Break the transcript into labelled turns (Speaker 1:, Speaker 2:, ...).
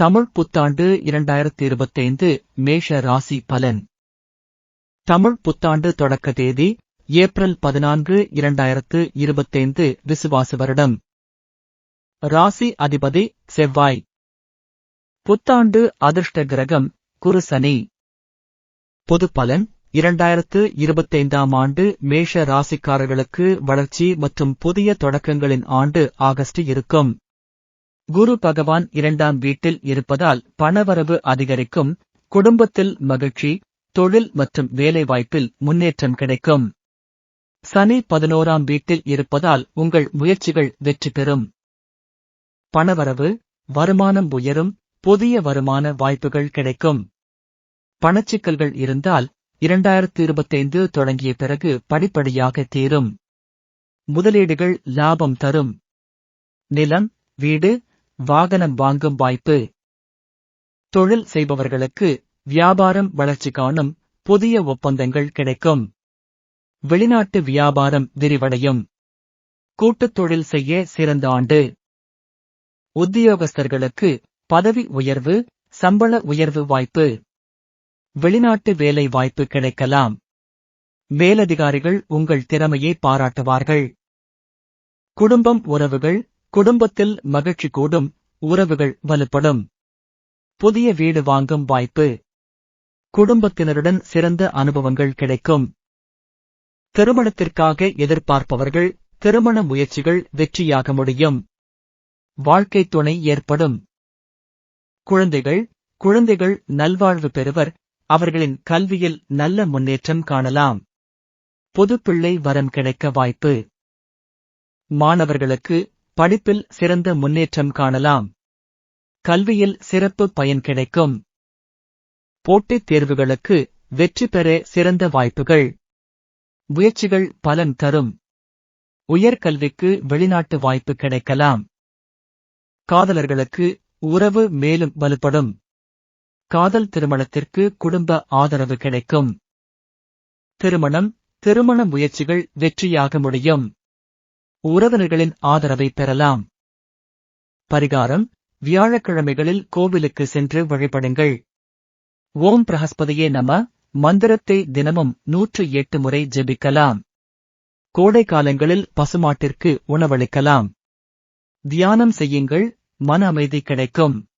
Speaker 1: தமிழ் புத்தாண்டு இரண்டாயிரத்தி இருபத்தைந்து மேஷ ராசி பலன். தமிழ் புத்தாண்டு தொடக்க தேதி ஏப்ரல் பதினான்கு இரண்டாயிரத்து இருபத்தைந்து விசுவாச வருடம். ராசி அதிபதி செவ்வாய். புத்தாண்டு அதிர்ஷ்ட கிரகம் குரு சனி. பொது பலன் இரண்டாயிரத்து இருபத்தைந்தாம் ஆண்டு மேஷ ராசிக்காரர்களுக்கு வளர்ச்சி மற்றும் புதிய தொடக்கங்களின் ஆண்டு ஆகஸ்ட் இருக்கும். குரு பகவான் இரண்டாம் வீட்டில் இருப்பதால் பணவரவு அதிகரிக்கும் குடும்பத்தில் மகிழ்ச்சி தொழில் மற்றும் வேலைவாய்ப்பில் முன்னேற்றம் கிடைக்கும். சனி பதினோராம் வீட்டில் இருப்பதால் உங்கள் முயற்சிகள் வெற்றி பெறும். பணவரவு வருமானம் உயரும் புதிய வருமான வாய்ப்புகள் கிடைக்கும். பணச்சிக்கல்கள் இருந்தால் இரண்டாயிரத்து இருபத்தைந்து தொடங்கிய பிறகு படிப்படியாக தீரும். முதலீடுகள் லாபம் தரும். நிலம் வீடு வாகனம் வாங்கும் வாய்ப்பு. தொழில் செய்பவர்களுக்கு வியாபாரம் வளர்ச்சி காணும் புதிய ஒப்பந்தங்கள் கிடைக்கும். வெளிநாட்டு வியாபாரம் விரிவடையும். கூட்டுத் தொழில் செய்ய சிறந்த ஆண்டு. உத்தியோகஸ்தர்களுக்கு பதவி உயர்வு சம்பள உயர்வு வாய்ப்பு. வெளிநாட்டு வேலை வாய்ப்பு கிடைக்கலாம். மேலதிகாரிகள் உங்கள் திறமையை பாராட்டுவார்கள். குடும்பம் உறவுகள் குடும்பத்தில் மகிழ்ச்சி கூடும் உறவுகள் வலுப்படும். புதிய வீடு வாங்கும் வாய்ப்பு. குடும்பத்தினருடன் சிறந்த அனுபவங்கள் கிடைக்கும். திருமணத்திற்காக எதிர்பார்ப்பவர்கள் திருமண முயற்சிகள் வெற்றியாக முடியும். வாழ்க்கை துணை ஏற்படும். குழந்தைகள் குழந்தைகள் நல்வாழ்வு பெறுவர் அவர்களின் கல்வியில் நல்ல முன்னேற்றம் காணலாம். பொதுப்பிள்ளை வரம் கிடைக்க வாய்ப்பு. மாணவர்களுக்கு படிப்பில் சிறந்த முன்னேற்றம் காணலாம். கல்வியில் சிறப்பு பயன் கிடைக்கும். போட்டித் தேர்வுகளுக்கு வெற்றி பெற சிறந்த வாய்ப்புகள். முயற்சிகள் பலன் தரும். உயர்கல்விக்கு வெளிநாட்டு வாய்ப்பு கிடைக்கலாம். காதலர்களுக்கு உறவு மேலும் வலுப்படும். காதல் திருமணத்திற்கு குடும்ப ஆதரவு கிடைக்கும். திருமணம் திருமண முயற்சிகள் வெற்றியாக முடியும். உறவினர்களின் ஆதரவை பெறலாம். பரிகாரம் வியாழக்கிழமைகளில் கோவிலுக்கு சென்று வழிபடுங்கள். ஓம் பிரகஸ்பதியே நம மந்திரத்தை தினமும் நூற்று எட்டு முறை ஜெபிக்கலாம். கோடை காலங்களில் பசுமாட்டிற்கு உணவளிக்கலாம். தியானம் செய்யுங்கள் மன அமைதி கிடைக்கும்.